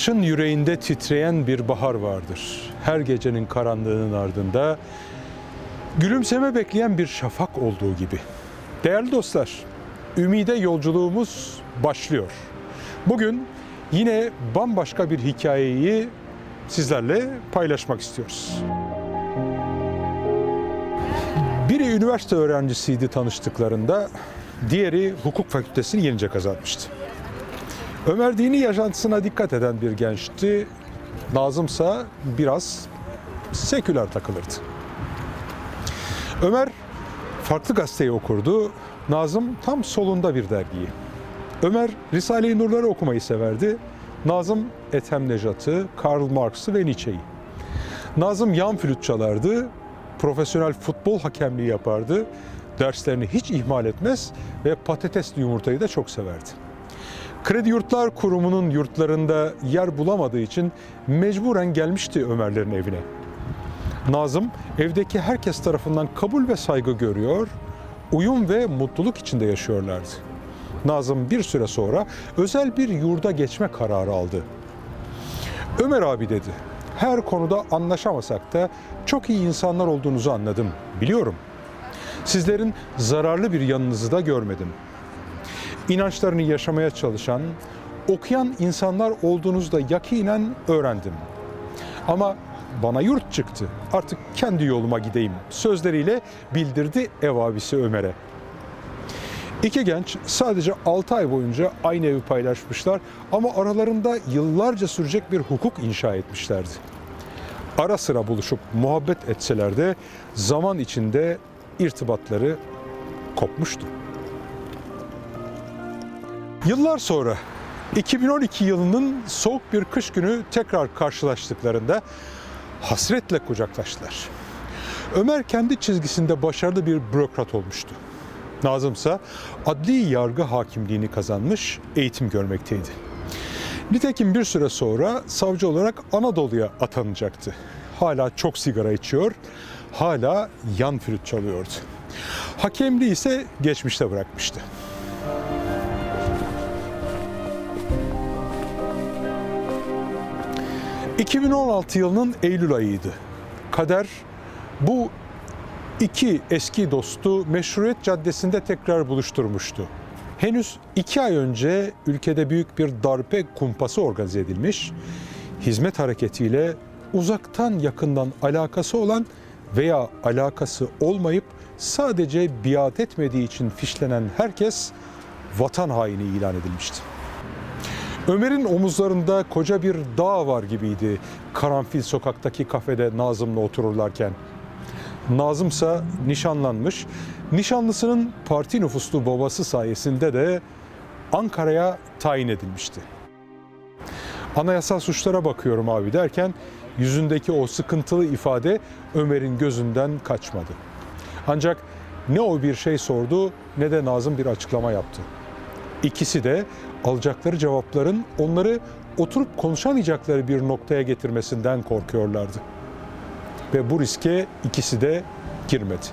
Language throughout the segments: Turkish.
kışın yüreğinde titreyen bir bahar vardır. Her gecenin karanlığının ardında gülümseme bekleyen bir şafak olduğu gibi. Değerli dostlar, ümide yolculuğumuz başlıyor. Bugün yine bambaşka bir hikayeyi sizlerle paylaşmak istiyoruz. Biri üniversite öğrencisiydi tanıştıklarında, diğeri hukuk fakültesini yenice kazanmıştı. Ömer dini yaşantısına dikkat eden bir gençti. Nazımsa biraz seküler takılırdı. Ömer farklı gazeteyi okurdu. Nazım tam solunda bir dergiyi. Ömer Risale-i Nurları okumayı severdi. Nazım Ethem Nejat'ı, Karl Marx'ı ve Nietzsche'yi. Nazım yan flüt çalardı, profesyonel futbol hakemliği yapardı, derslerini hiç ihmal etmez ve patatesli yumurtayı da çok severdi. Kredi Yurtlar Kurumu'nun yurtlarında yer bulamadığı için mecburen gelmişti Ömerlerin evine. Nazım evdeki herkes tarafından kabul ve saygı görüyor, uyum ve mutluluk içinde yaşıyorlardı. Nazım bir süre sonra özel bir yurda geçme kararı aldı. Ömer abi dedi, her konuda anlaşamasak da çok iyi insanlar olduğunuzu anladım, biliyorum. Sizlerin zararlı bir yanınızı da görmedim. İnançlarını yaşamaya çalışan, okuyan insanlar olduğunuzu da yakinen öğrendim. Ama bana yurt çıktı. Artık kendi yoluma gideyim. Sözleriyle bildirdi ev abisi Ömer'e. İki genç sadece 6 ay boyunca aynı evi paylaşmışlar ama aralarında yıllarca sürecek bir hukuk inşa etmişlerdi. Ara sıra buluşup muhabbet etseler de zaman içinde irtibatları kopmuştu. Yıllar sonra 2012 yılının soğuk bir kış günü tekrar karşılaştıklarında hasretle kucaklaştılar. Ömer kendi çizgisinde başarılı bir bürokrat olmuştu. Nazım ise adli yargı hakimliğini kazanmış, eğitim görmekteydi. Nitekim bir süre sonra savcı olarak Anadolu'ya atanacaktı. Hala çok sigara içiyor, hala yan flüt çalıyordu. Hakemliği ise geçmişte bırakmıştı. 2016 yılının Eylül ayıydı. Kader bu iki eski dostu Meşruiyet Caddesi'nde tekrar buluşturmuştu. Henüz iki ay önce ülkede büyük bir darbe kumpası organize edilmiş, hizmet hareketiyle uzaktan yakından alakası olan veya alakası olmayıp sadece biat etmediği için fişlenen herkes vatan haini ilan edilmişti. Ömer'in omuzlarında koca bir dağ var gibiydi Karanfil sokaktaki kafede Nazım'la otururlarken. Nazımsa nişanlanmış, nişanlısının parti nüfuslu babası sayesinde de Ankara'ya tayin edilmişti. Anayasal suçlara bakıyorum abi derken yüzündeki o sıkıntılı ifade Ömer'in gözünden kaçmadı. Ancak ne o bir şey sordu ne de Nazım bir açıklama yaptı. İkisi de alacakları cevapların onları oturup konuşamayacakları bir noktaya getirmesinden korkuyorlardı. Ve bu riske ikisi de girmedi.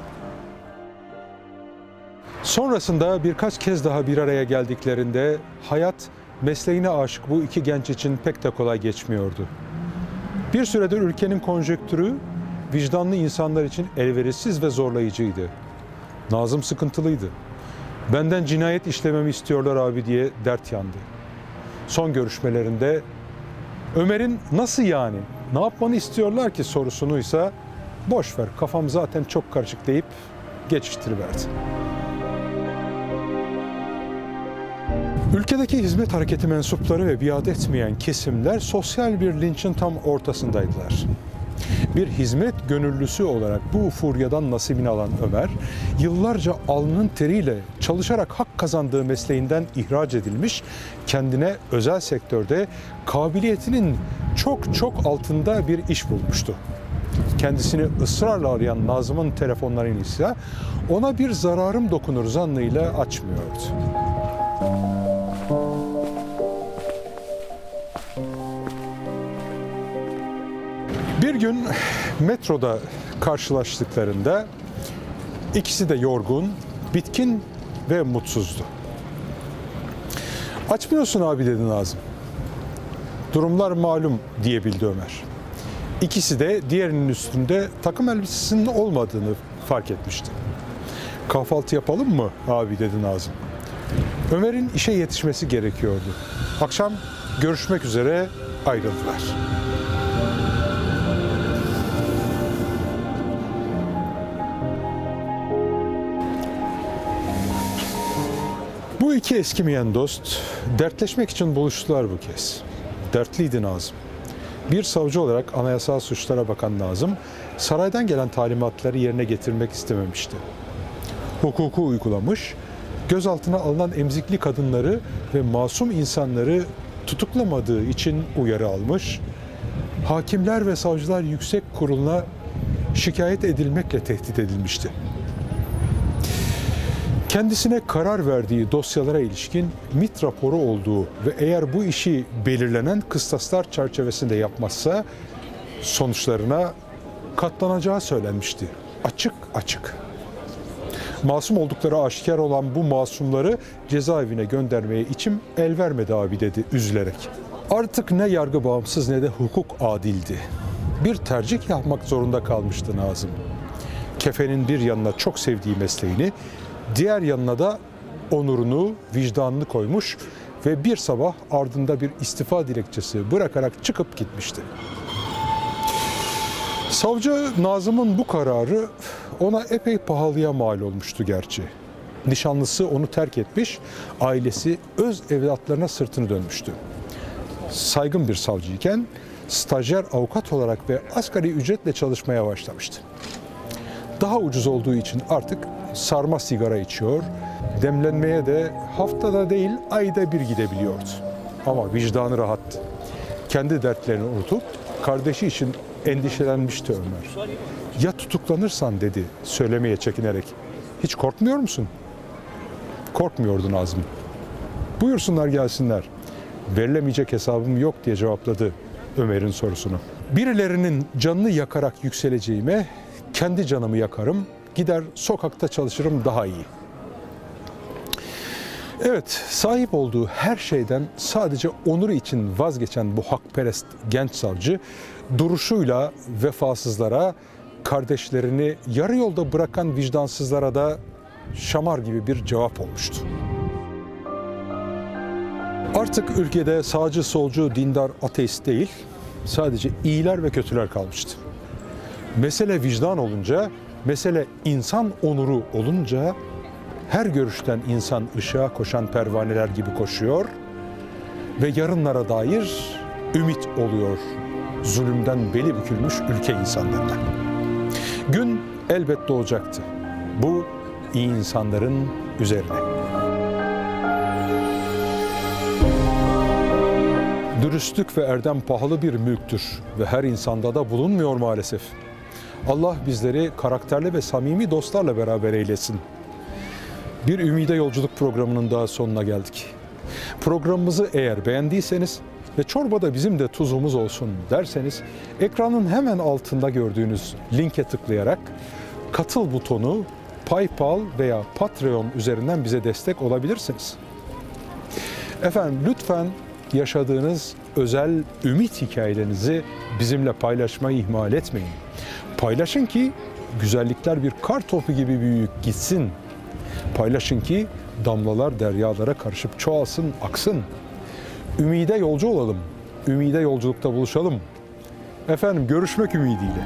Sonrasında birkaç kez daha bir araya geldiklerinde hayat mesleğine aşık bu iki genç için pek de kolay geçmiyordu. Bir süredir ülkenin konjonktürü vicdanlı insanlar için elverişsiz ve zorlayıcıydı. Nazım sıkıntılıydı. Benden cinayet işlememi istiyorlar abi diye dert yandı. Son görüşmelerinde Ömer'in nasıl yani, ne yapmanı istiyorlar ki sorusunuysa boş ver kafam zaten çok karışık deyip geçiştiriverdi. Ülkedeki hizmet hareketi mensupları ve biat etmeyen kesimler sosyal bir linçin tam ortasındaydılar. Bir hizmet gönüllüsü olarak bu furyadan nasibini alan Ömer, yıllarca alnının teriyle çalışarak hak kazandığı mesleğinden ihraç edilmiş, kendine özel sektörde kabiliyetinin çok çok altında bir iş bulmuştu. Kendisini ısrarla arayan Nazım'ın telefonlarını ise ona bir zararım dokunur zannıyla açmıyordu. Bir gün metroda karşılaştıklarında ikisi de yorgun, bitkin ve mutsuzdu. Açmıyorsun abi dedi Nazım. Durumlar malum diyebildi Ömer. İkisi de diğerinin üstünde takım elbisesinin olmadığını fark etmişti. Kahvaltı yapalım mı abi dedi Nazım. Ömer'in işe yetişmesi gerekiyordu. Akşam görüşmek üzere ayrıldılar. Bu iki eskimeyen dost dertleşmek için buluştular bu kez. Dertliydi Nazım. Bir savcı olarak anayasal suçlara bakan Nazım, saraydan gelen talimatları yerine getirmek istememişti. Hukuku uygulamış, gözaltına alınan emzikli kadınları ve masum insanları tutuklamadığı için uyarı almış, hakimler ve savcılar yüksek kuruluna şikayet edilmekle tehdit edilmişti. Kendisine karar verdiği dosyalara ilişkin MIT raporu olduğu ve eğer bu işi belirlenen kıstaslar çerçevesinde yapmazsa sonuçlarına katlanacağı söylenmişti. Açık açık. Masum oldukları aşikar olan bu masumları cezaevine göndermeye içim el vermedi abi dedi üzülerek. Artık ne yargı bağımsız ne de hukuk adildi. Bir tercih yapmak zorunda kalmıştı Nazım. Kefenin bir yanına çok sevdiği mesleğini, diğer yanına da onurunu, vicdanını koymuş ve bir sabah ardında bir istifa dilekçesi bırakarak çıkıp gitmişti. Savcı Nazım'ın bu kararı ona epey pahalıya mal olmuştu gerçi. Nişanlısı onu terk etmiş, ailesi öz evlatlarına sırtını dönmüştü. Saygın bir savcıyken stajyer avukat olarak ve asgari ücretle çalışmaya başlamıştı. Daha ucuz olduğu için artık sarma sigara içiyor, demlenmeye de haftada değil ayda bir gidebiliyordu. Ama vicdanı rahattı. Kendi dertlerini unutup kardeşi için endişelenmişti Ömer. Ya tutuklanırsan dedi söylemeye çekinerek. Hiç korkmuyor musun? Korkmuyordu Nazım. Buyursunlar gelsinler. Verilemeyecek hesabım yok diye cevapladı Ömer'in sorusunu. Birilerinin canını yakarak yükseleceğime kendi canımı yakarım, gider sokakta çalışırım daha iyi. Evet, sahip olduğu her şeyden sadece onuru için vazgeçen bu hakperest genç savcı duruşuyla vefasızlara, kardeşlerini yarı yolda bırakan vicdansızlara da şamar gibi bir cevap olmuştu. Artık ülkede sağcı, solcu, dindar, ateist değil, sadece iyiler ve kötüler kalmıştı. Mesele vicdan olunca, mesele insan onuru olunca her görüşten insan ışığa koşan pervaneler gibi koşuyor ve yarınlara dair ümit oluyor zulümden beli bükülmüş ülke insanlarına. Gün elbet doğacaktı. Bu iyi insanların üzerine. Dürüstlük ve erdem pahalı bir mülktür ve her insanda da bulunmuyor maalesef. Allah bizleri karakterli ve samimi dostlarla beraber eylesin. Bir Ümide Yolculuk programının daha sonuna geldik. Programımızı eğer beğendiyseniz ve çorbada bizim de tuzumuz olsun derseniz ekranın hemen altında gördüğünüz linke tıklayarak katıl butonu PayPal veya Patreon üzerinden bize destek olabilirsiniz. Efendim lütfen yaşadığınız özel ümit hikayelerinizi bizimle paylaşmayı ihmal etmeyin. Paylaşın ki güzellikler bir kar topu gibi büyüyüp gitsin. Paylaşın ki damlalar deryalara karışıp çoğalsın, aksın. Ümide yolcu olalım. Ümide yolculukta buluşalım. Efendim görüşmek ümidiyle.